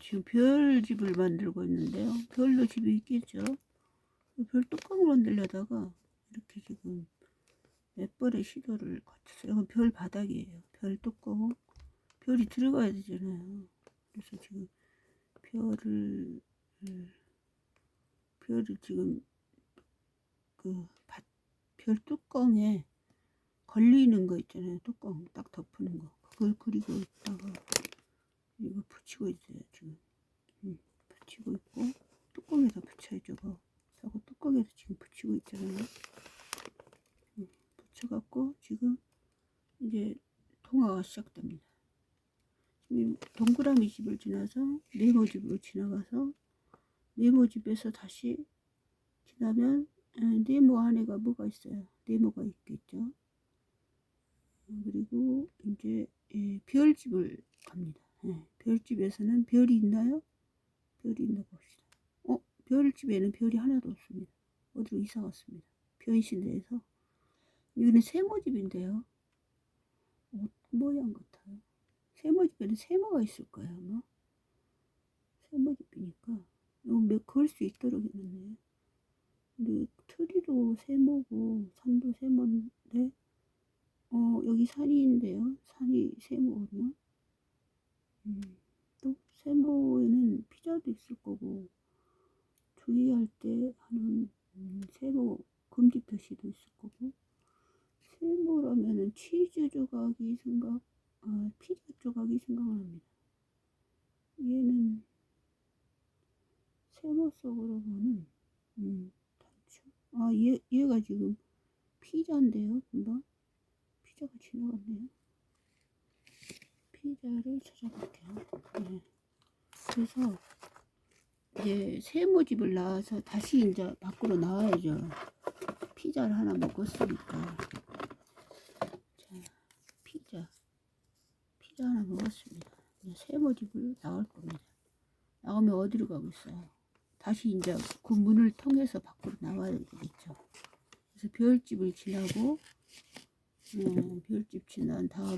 지금 별집을 만들고 있는데요. 별로 집이 있겠죠. 별 뚜껑을 만들려다가 이렇게 지금 몇 번의 시도를 거쳤어요. 이건 별 바닥이에요. 별 뚜껑. 별이 들어가야 되잖아요. 그래서 지금 별을 음, 별을 지금 그별 뚜껑에 걸리는 거 있잖아요. 뚜껑 딱 덮는 거. 그걸 그리고 있다가 이거 붙이고 있어요. 지금 음, 붙이고 있고 뚜껑에다 붙여야죠. 그거. 하고 뚜껑에다 지금 붙이고 있잖아요. 음, 붙여갖고 지금 이제 통화가 시작됩니다. 지금 동그라미 집을 지나서 네모 집으로 지나가서 네모 집에서 다시 지나면 에, 네모 안에가 뭐가 있어요? 네모가 있겠죠. 어, 그리고 이제 예, 별집을 갑니다. 예, 별집에서는 별이 있나요? 별이 있나 봅시다. 어, 별집에는 별이 하나도 없습니다. 어디로 이사 갔습니다. 변신돼서 여기는 세모집인데요. 옷 모양 같아요. 세모집에는 세모가 있을 거예요, 아마. 세모집이니까 이거 몇걸수 있도록 해놨네. 근데 트리도 세모고 산도 세모인데 어 여기 산이인데요. 산이 세모거든요. 음, 또 세모에는 피자도 있을 거고 주의할 때 하는 음, 세모 금지 표시도 있을 거고 세모라면은 치즈 조각이 생각 아 피자 조각이 생각납니다. 얘는 세모 속으로 보는 음, 단추 아 얘, 얘가 지금 피자인데요 금방? 피자가 지나갔네요 피자를 찾아볼게요. 네. 그래서 이제 세모집을 나와서 다시 이제 밖으로 나와야죠. 피자를 하나 먹었으니까. 자 피자. 피자 하나 먹었습니다. 이제 세모집을 나올 겁니다. 나오면 어디로 가고 있어요? 다시 이제 그 문을 통해서 밖으로 나와야 되겠죠. 그래서 별집을 지나고 음, 별집 지난 다음